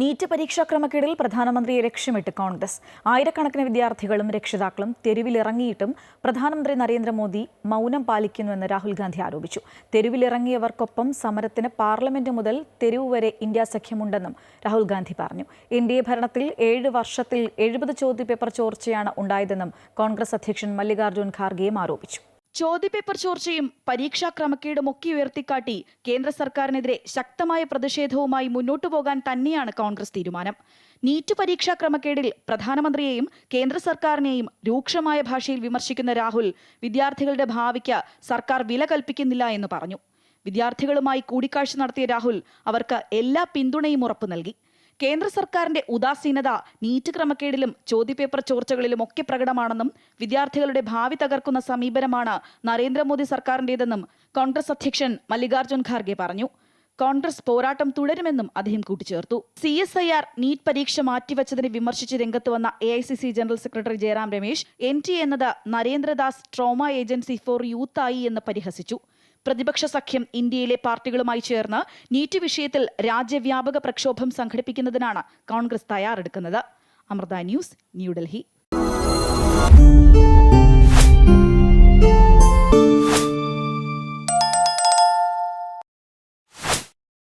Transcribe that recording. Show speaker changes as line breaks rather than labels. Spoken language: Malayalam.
നീറ്റ് പരീക്ഷാ ക്രമക്കേടിൽ പ്രധാനമന്ത്രിയെ ലക്ഷ്യമിട്ട് കോൺഗ്രസ്. ആയിരക്കണക്കിന് വിദ്യാർത്ഥികളും രക്ഷിതാക്കളും തെരുവിലിറങ്ങിയിട്ടും പ്രധാനമന്ത്രി നരേന്ദ്രമോദി മൗനം പാലിക്കുന്നുവെന്ന് രാഹുൽ ഗാന്ധി ആരോപിച്ചു. തെരുവിലിറങ്ങിയവർക്കൊപ്പം സമരത്തിന് പാർലമെന്റ് മുതൽ തെരുവ് വരെ ഇന്ത്യ സഖ്യമുണ്ടെന്നും രാഹുൽ ഗാന്ധി പറഞ്ഞു. എൻ ഡി എ ഭരണത്തിൽ ഏഴ് വർഷത്തിൽ എഴുപത് ചോദ്യപേപ്പർ ചോർച്ചയാണ് ഉണ്ടായതെന്നും കോൺഗ്രസ് അധ്യക്ഷൻ മല്ലികാർജുൻ ഖാർഗെയും ആരോപിച്ചു.
ചോദ്യപേപ്പർ ചോർച്ചയും പരീക്ഷാ ക്രമക്കേടും ഒക്കെ ഉയർത്തിക്കാട്ടി കേന്ദ്ര സർക്കാരിനെതിരെ ശക്തമായ പ്രതിഷേധവുമായി മുന്നോട്ടു പോകാൻ തന്നെയാണ് കോൺഗ്രസ് തീരുമാനം. നീറ്റ് പരീക്ഷാ ക്രമക്കേടിൽ പ്രധാനമന്ത്രിയെയും കേന്ദ്ര സർക്കാരിനെയും രൂക്ഷമായ ഭാഷയിൽ വിമർശിക്കുന്ന രാഹുൽ വിദ്യാർത്ഥികളുടെ ഭാവിക്ക് സർക്കാർ വില കൽപ്പിക്കുന്നില്ല എന്ന് പറഞ്ഞു. വിദ്യാർത്ഥികളുമായി കൂടിക്കാഴ്ച നടത്തിയ രാഹുൽ അവർക്ക് എല്ലാ പിന്തുണയും ഉറപ്പു നൽകി. കേന്ദ്ര സർക്കാരിന്റെ ഉദാസീനത നീറ്റ് ക്രമക്കേടിലും ചോദ്യപേപ്പർ ചോർച്ചകളിലും ഒക്കെ പ്രകടമാണെന്നും വിദ്യാർത്ഥികളുടെ ഭാവി തകർക്കുന്ന സമീപനമാണ് നരേന്ദ്രമോദി സർക്കാരിന്റേതെന്നും കോൺഗ്രസ് അധ്യക്ഷൻ മല്ലികാർജുൻ ഖാർഗെ പറഞ്ഞു. കോൺഗ്രസ് പോരാട്ടം തുടരുമെന്നും അദ്ദേഹം കൂട്ടിച്ചേർത്തു. C S I R NEET പരീക്ഷ മാറ്റിവെച്ചതിനെ വിമർശിച്ച് രംഗത്ത് വന്ന A I C C general secretary Jairam Ramesh N T എന്നത് Narendradas trauma agency for youth ആയി എന്ന് പരിഹസിച്ചു. പ്രതിപക്ഷ സഖ്യം ഇന്ത്യയിലെ പാർട്ടികളുമായി ചേർന്ന് നീറ്റ് വിഷയത്തിൽ രാജ്യവ്യാപക പ്രക്ഷോഭം സംഘടിപ്പിക്കുന്നതിനാണ് കോൺഗ്രസ് തയ്യാറെടുക്കുന്നത്. അമൃത ന്യൂസ് ന്യൂഡൽഹി.